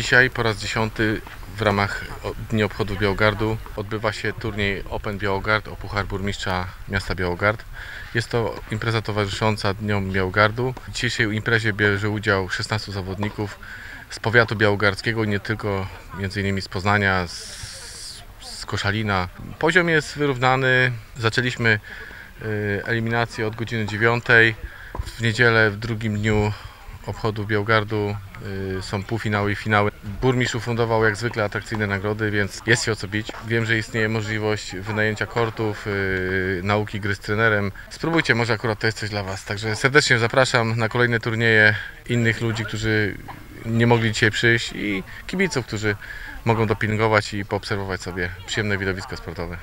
Dzisiaj po raz dziesiąty w ramach Dni Obchodów Białogardu odbywa się turniej Open Białogard o Puchar Burmistrza Miasta Białogard. Jest to impreza towarzysząca Dniom Białogardu. W dzisiejszej imprezie bierze udział 16 zawodników z powiatu białogardzkiego nie tylko, między innymi z Poznania, z, z Koszalina. Poziom jest wyrównany. Zaczęliśmy y, eliminację od godziny 9. W niedzielę, w drugim dniu obchodu Białgardu y, są półfinały i finały. Burmistrz ufundował jak zwykle atrakcyjne nagrody, więc jest się o co bić. Wiem, że istnieje możliwość wynajęcia kortów, y, nauki gry z trenerem. Spróbujcie, może akurat to jest coś dla Was. Także serdecznie zapraszam na kolejne turnieje innych ludzi, którzy nie mogli dzisiaj przyjść i kibiców, którzy mogą dopingować i poobserwować sobie przyjemne widowisko sportowe.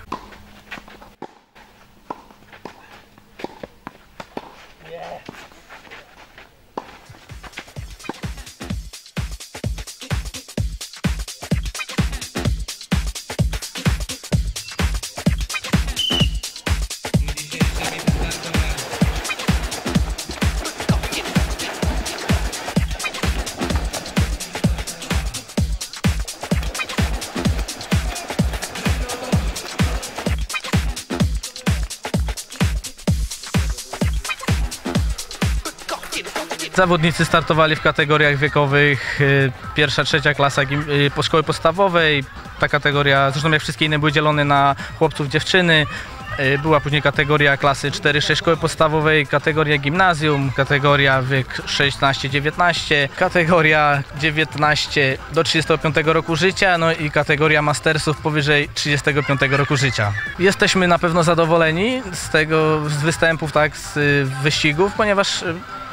Zawodnicy startowali w kategoriach wiekowych y, pierwsza, trzecia klasa y, po szkoły podstawowej. Ta kategoria, zresztą jak wszystkie inne, były dzielone na chłopców, dziewczyny. Y, Była później kategoria klasy 4-6 szkoły podstawowej, kategoria gimnazjum, kategoria wiek 16-19, kategoria 19 do 35 roku życia, no i kategoria mastersów powyżej 35 roku życia. Jesteśmy na pewno zadowoleni z tego, z występów, tak, z wyścigów, ponieważ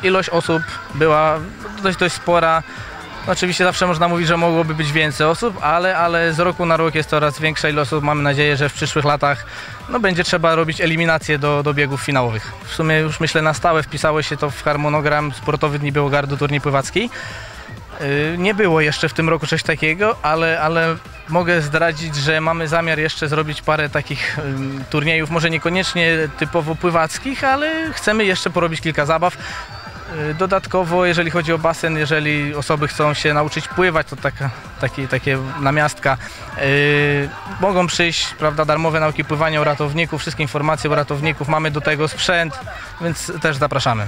ilość osób była dość, dość spora. Oczywiście zawsze można mówić, że mogłoby być więcej osób, ale, ale z roku na rok jest coraz większa ilość osób. Mamy nadzieję, że w przyszłych latach no, będzie trzeba robić eliminację do, do biegów finałowych. W sumie już myślę na stałe wpisało się to w harmonogram sportowy Dni Białogardu Turniej Pływacki. Yy, Nie było jeszcze w tym roku coś takiego, ale, ale mogę zdradzić, że mamy zamiar jeszcze zrobić parę takich turniejów, może niekoniecznie typowo pływackich, ale chcemy jeszcze porobić kilka zabaw. Yy, Dodatkowo, jeżeli chodzi o basen, jeżeli osoby chcą się nauczyć pływać, to taka, taki, takie namiastka. Yy, mogą przyjść, prawda, darmowe nauki pływania u ratowników, wszystkie informacje u ratowników, mamy do tego sprzęt, więc też zapraszamy.